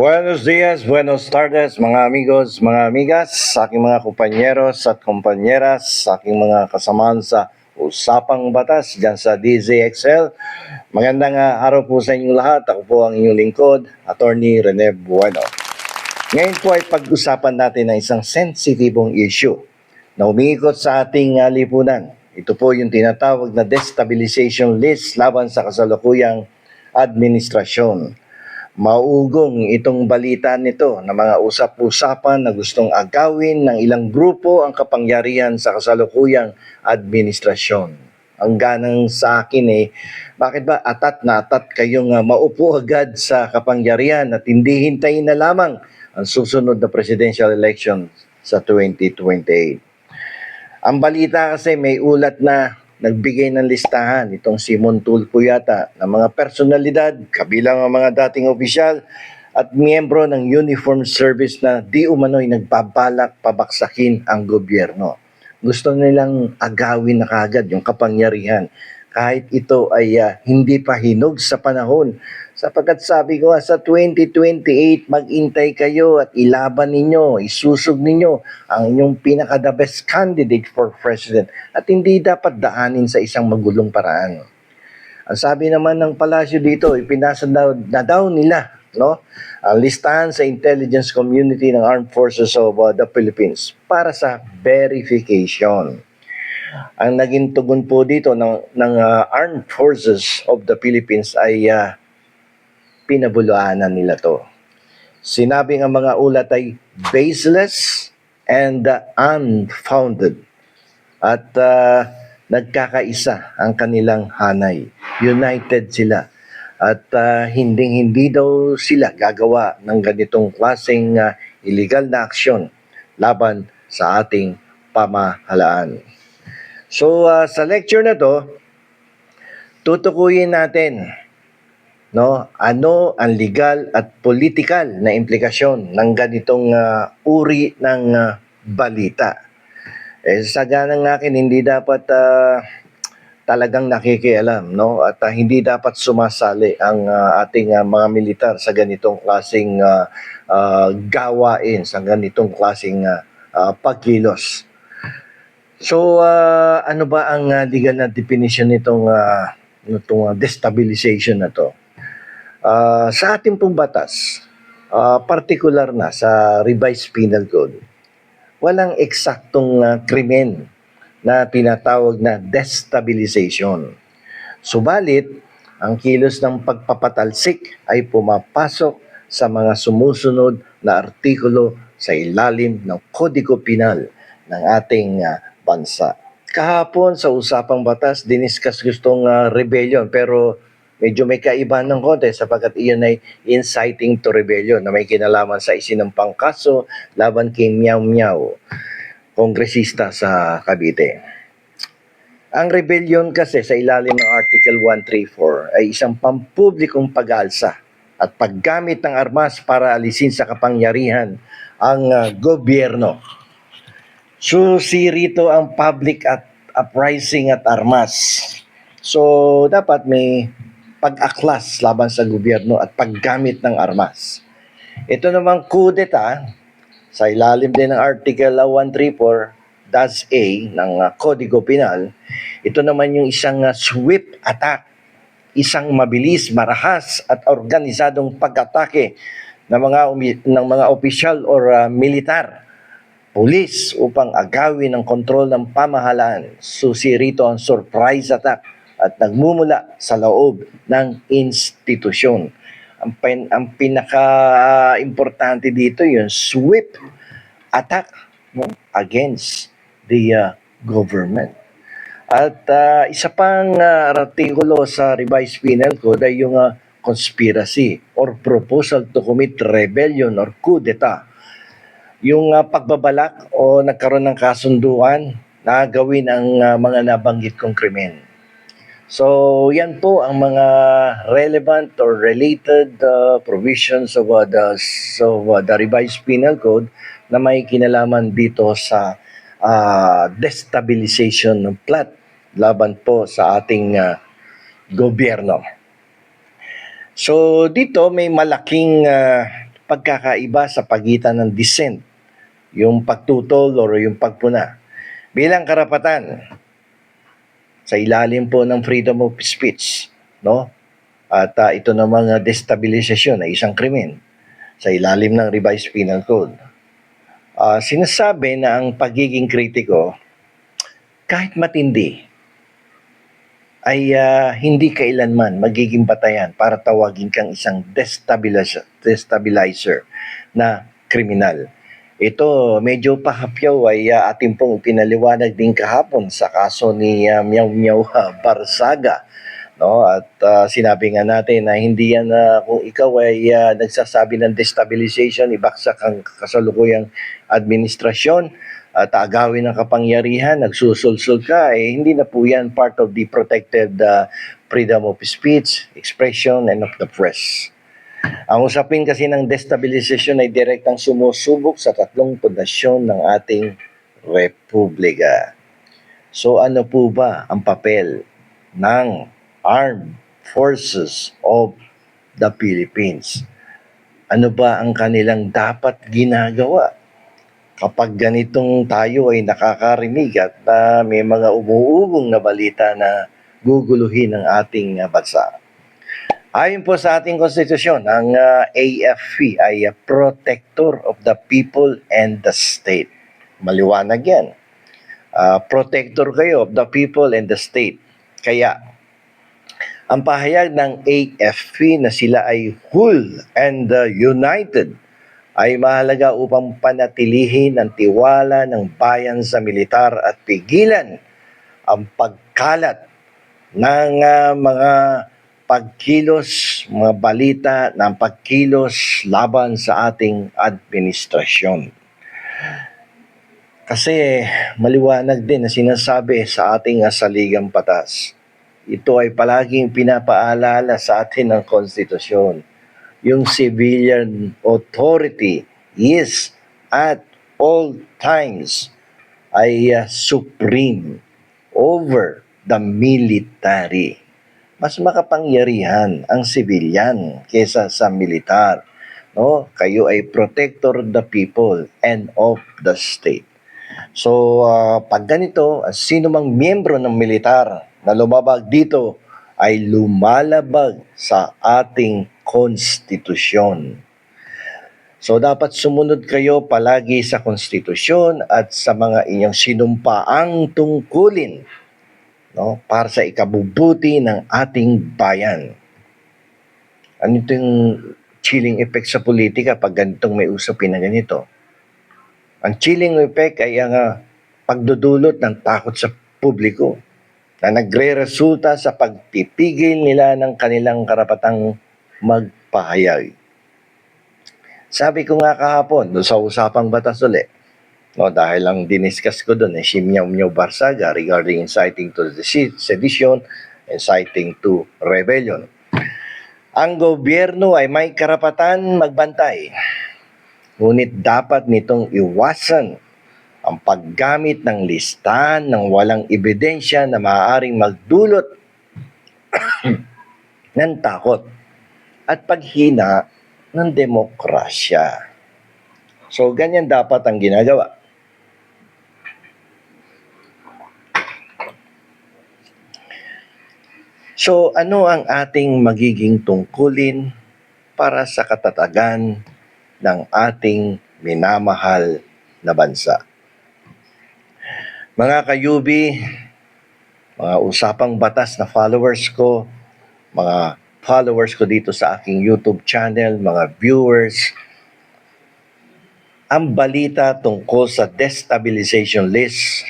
Buenos dias, buenos tardes, mga amigos, mga amigas, sa aking mga kumpanyeros at kumpanyeras, sa aking mga kasamahan sa Usapang Batas dyan sa DZXL. Magandang ah, araw po sa inyong lahat. Ako po ang inyong lingkod, Attorney Rene Bueno. Ngayon po ay pag-usapan natin ng isang sensitibong issue na umiikot sa ating ah, lipunan. Ito po yung tinatawag na destabilization list laban sa kasalukuyang administrasyon. Maugong itong balita nito na mga usap-usapan na gustong agawin ng ilang grupo ang kapangyarihan sa kasalukuyang administrasyon. Ang ganang sa akin eh, bakit ba atat na atat kayong ah, maupo agad sa kapangyarihan at hindi hintayin na lamang ang susunod na presidential election sa 2028? Ang balita kasi may ulat na nagbigay ng listahan itong Simon Tulfo yata ng mga personalidad, kabilang ang mga dating opisyal at miyembro ng uniform service na di umano'y nagbabalak pabaksakin ang gobyerno. Gusto nilang agawin na kagad yung kapangyarihan kahit ito ay ah, hindi pa hinog sa panahon. Sapagkat sabi ko sa 2028, mag-intay kayo at ilaban ninyo, isusog ninyo ang inyong pinaka-the best candidate for president at hindi dapat daanin sa isang magulong paraan. Ang sabi naman ng palasyo dito, ipinasa daw, na daw nila no? ang listahan sa intelligence community ng Armed Forces of uh, the Philippines para sa verification. Ang naging tugon po dito ng, ng uh, Armed Forces of the Philippines ay uh, pinabuluanan nila to. Sinabi ng mga ulat ay baseless and uh, unfounded. At uh, nagkakaisa ang kanilang hanay. United sila. At uh, hindi-hindi daw sila gagawa ng ganitong klaseng uh, illegal na aksyon laban sa ating pamahalaan. So uh, sa lecture na to, tutukuyin natin no ano ang legal at political na implikasyon ng ganitong uh, uri ng uh, balita. Eh sa ganang akin hindi dapat uh, talagang nakikialam no at uh, hindi dapat sumasali ang uh, ating uh, mga militar sa ganitong klaseng uh, uh, gawain sa ganitong klaseng uh, uh, pagkilos. So uh, ano ba ang uh, legal na definition nitong uh, nitong uh, destabilization na to? Ah, sa ating pong batas, ah, particular na sa revised penal code, walang eksaktong ah, krimen na tinatawag na destabilization. Subalit, ang kilos ng pagpapatalsik ay pumapasok sa mga sumusunod na artikulo sa ilalim ng Kodigo Penal ng ating ah, bansa. Kahapon sa usapang batas, diniskas gustong ah, rebellion pero medyo may kaibahan ng konti sapagkat iyon ay inciting to rebellion na may kinalaman sa isinampang kaso laban kay Miao Miao, kongresista sa Cavite. Ang rebellion kasi sa ilalim ng Article 134 ay isang pampublikong pag-alsa at paggamit ng armas para alisin sa kapangyarihan ang ah, gobyerno. Susi rito ang public at uprising at armas. So, dapat may pag-aklas laban sa gobyerno at paggamit ng armas. Ito namang kudeta sa ilalim din ng Article 134 das A ng uh, Kodigo Penal, ito naman yung isang uh, swift attack, isang mabilis, marahas at organisadong pag-atake ng mga ng mga opisyal or uh, militar, pulis upang agawin ang kontrol ng pamahalaan. Susi rito ang surprise attack at nagmumula sa loob ng institusyon. Ang, pin, ang pinaka-importante dito yung swift attack no, against the uh, government. At uh, isa pang uh, artikulo sa revised penal code ay yung uh, conspiracy or proposal to commit rebellion or coup d'etat. Yung uh, pagbabalak o nagkaroon ng kasunduan na gawin ang uh, mga nabanggit kong krimen. So, yan po ang mga relevant or related uh, provisions of uh, the of uh, the revised penal code na may kinalaman dito sa uh, destabilization ng plot laban po sa ating uh, gobyerno. So, dito may malaking uh, pagkakaiba sa pagitan ng dissent, yung pagtutol o yung pagpuna. Bilang karapatan, sa ilalim po ng freedom of speech, no? At ah, ito namang uh, destabilisasyon ay isang krimen sa ilalim ng revised penal code. Ah, sinasabi na ang pagiging kritiko kahit matindi ay ah, hindi kailanman magiging batayan para tawagin kang isang destabilizer, destabilizer na kriminal. Ito, medyo pahapyaw ay uh, ating pong pinaliwanag din kahapon sa kaso ni uh, Miao Miao uh, Barsaga. No? At ah, sinabi nga natin na hindi yan na kung ikaw ay ah, nagsasabi ng destabilization, ibaksak ang kasalukuyang administrasyon, at agawin ng kapangyarihan, nagsusulsul ka, eh, hindi na po yan part of the protected ah, freedom of speech, expression, and of the press. Ang usapin kasi ng destabilization ay direktang sumusubok sa tatlong pundasyon ng ating republika. So ano po ba ang papel ng Armed Forces of the Philippines? Ano ba ang kanilang dapat ginagawa? Kapag ganitong tayo ay nakakarinig at ah, may mga umuugong na balita na guguluhin ang ating ah, bansa. Ayon po sa ating konstitusyon, ang ah, AFP ay ah, protector of the people and the state. Maliwanag yan. Ah, protector kayo of the people and the state. Kaya, ang pahayag ng AFP na sila ay whole and ah, united ay mahalaga upang panatilihin ang tiwala ng bayan sa militar at pigilan ang pagkalat ng ah, mga pagkilos, mga balita ng pagkilos laban sa ating administrasyon. Kasi maliwanag din na sinasabi sa ating saligang patas. Ito ay palaging pinapaalala sa atin ng konstitusyon. Yung civilian authority is at all times ay uh, supreme over the military mas makapangyarihan ang sibilyan kesa sa militar. No? Kayo ay protector the people and of the state. So, ah, pag ganito, sino mang miyembro ng militar na lumabag dito ay lumalabag sa ating konstitusyon. So, dapat sumunod kayo palagi sa konstitusyon at sa mga inyong sinumpaang tungkulin no, para sa ikabubuti ng ating bayan. Ano ito yung chilling effect sa politika pag ganitong may usapin na ganito? Ang chilling effect ay ang ah, pagdudulot ng takot sa publiko na nagre-resulta sa pagpipigil nila ng kanilang karapatang magpahayag. Sabi ko nga kahapon, sa usapang batas ulit, No, dahil ang diniscuss ko doon ay si Miao Miao Barsaga regarding inciting to the sedition, inciting to rebellion. Ang gobyerno ay may karapatan magbantay. Ngunit dapat nitong iwasan ang paggamit ng listahan ng walang ebidensya na maaaring magdulot ng takot at paghina ng demokrasya. So, ganyan dapat ang ginagawa. So, ano ang ating magiging tungkulin para sa katatagan ng ating minamahal na bansa? Mga kayubi, mga usapang batas na followers ko, mga followers ko dito sa aking YouTube channel, mga viewers, ang balita tungkol sa destabilization list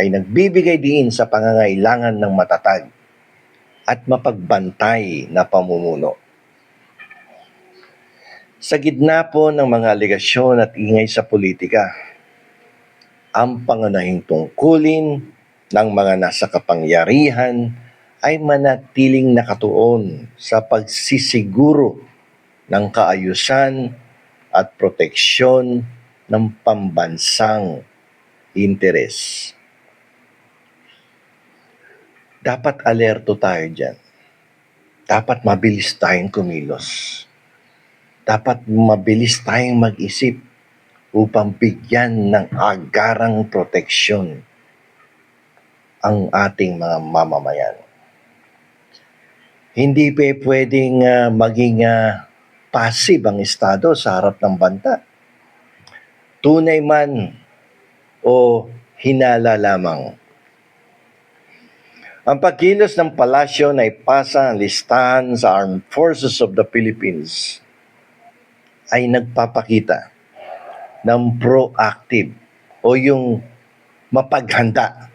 ay nagbibigay din sa pangangailangan ng matatag at mapagbantay na pamumuno. Sa gitna po ng mga aligasyon at ingay sa politika, ang pangunahing tungkulin ng mga nasa kapangyarihan ay manatiling nakatuon sa pagsisiguro ng kaayusan at proteksyon ng pambansang interes dapat alerto tayo dyan. Dapat mabilis tayong kumilos. dapat mabilis tayong mag-isip upang bigyan ng agarang proteksyon ang ating mga mamamayan. Hindi pa pwedeng ah, maging ah, passive ang Estado sa harap ng banta. Tunay man o hinala lamang. Ang pagkilos ng palasyo na ipasa ang listahan sa Armed Forces of the Philippines ay nagpapakita ng proactive o yung mapaghanda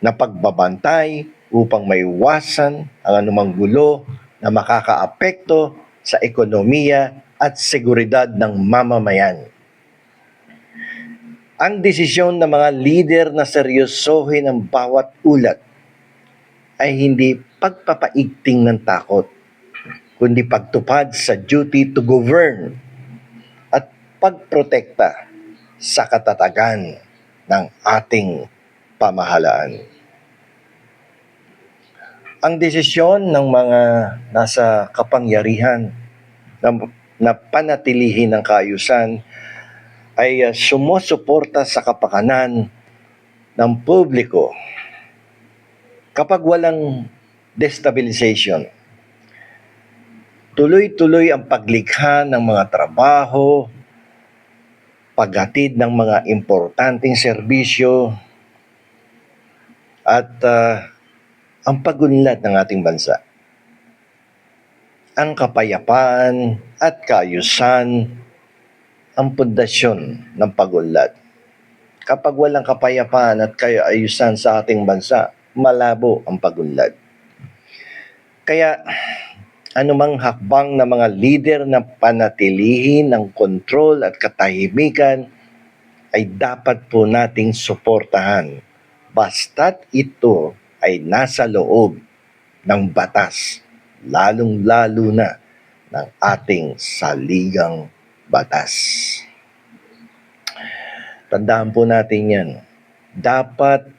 na pagbabantay upang maiwasan ang anumang gulo na makakaapekto sa ekonomiya at seguridad ng mamamayan. Ang desisyon ng mga leader na seryosohin ang bawat ulat ay hindi pagpapaigting ng takot, kundi pagtupad sa duty to govern at pagprotekta sa katatagan ng ating pamahalaan. Ang desisyon ng mga nasa kapangyarihan na, na panatilihin ang kaayusan ay sumusuporta sa kapakanan ng publiko kapag walang destabilization. Tuloy-tuloy ang paglikha ng mga trabaho, paghatid ng mga importanteng serbisyo, at ah, ang pagunlad ng ating bansa. Ang kapayapaan at kaayusan ang pundasyon ng pagunlad. Kapag walang kapayapaan at kaayusan sa ating bansa, malabo ang pagunlad. Kaya anumang hakbang ng mga leader na panatilihin ng kontrol at katahimikan ay dapat po nating suportahan basta't ito ay nasa loob ng batas, lalong-lalo na ng ating saligang batas. Tandaan po natin yan. Dapat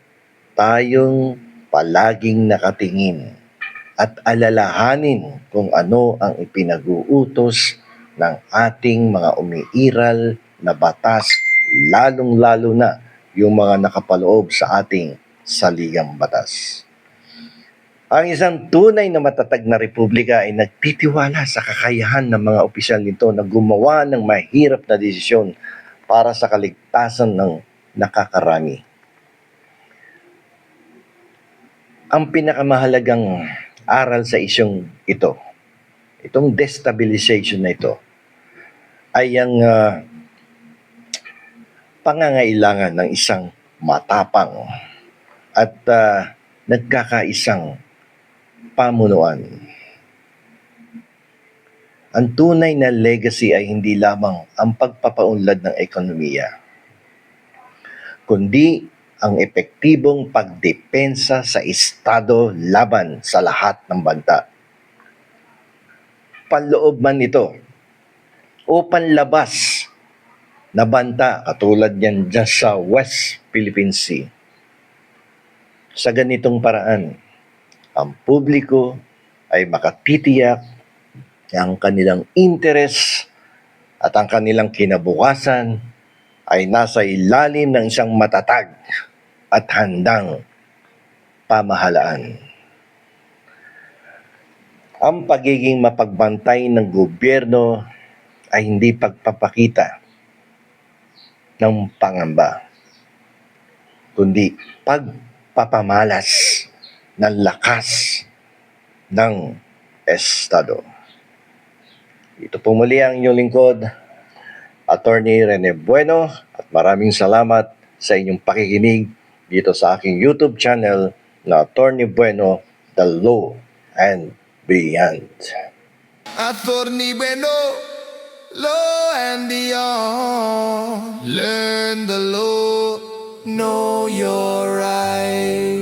tayong palaging nakatingin at alalahanin kung ano ang ipinag-uutos ng ating mga umiiral na batas, lalong-lalo na yung mga nakapaloob sa ating saligang batas. Ang isang tunay na matatag na republika ay nagtitiwala sa kakayahan ng mga opisyal nito na gumawa ng mahirap na desisyon para sa kaligtasan ng nakakarami. Ang pinakamahalagang aral sa isyong ito, itong destabilization na ito, ay ang ah, pangangailangan ng isang matapang at ah, nagkakaisang pamunuan. Ang tunay na legacy ay hindi lamang ang pagpapaunlad ng ekonomiya, kundi ang epektibong pagdepensa sa Estado laban sa lahat ng banta. Panloob man ito o panlabas na banta katulad yan dyan sa West Philippine Sea. Sa ganitong paraan, ang publiko ay makatitiyak na ang kanilang interes at ang kanilang kinabukasan ay nasa ilalim ng isang matatag at handang pamahalaan. Ang pagiging mapagbantay ng gobyerno ay hindi pagpapakita ng pangamba, kundi pagpapamalas ng lakas ng Estado. Ito po muli ang inyong lingkod, Attorney Rene Bueno, at maraming salamat sa inyong pakikinig dito sa aking YouTube channel na Attorney Bueno, The Law and Beyond. Attorney Bueno, law and beyond. Learn the law, know your right.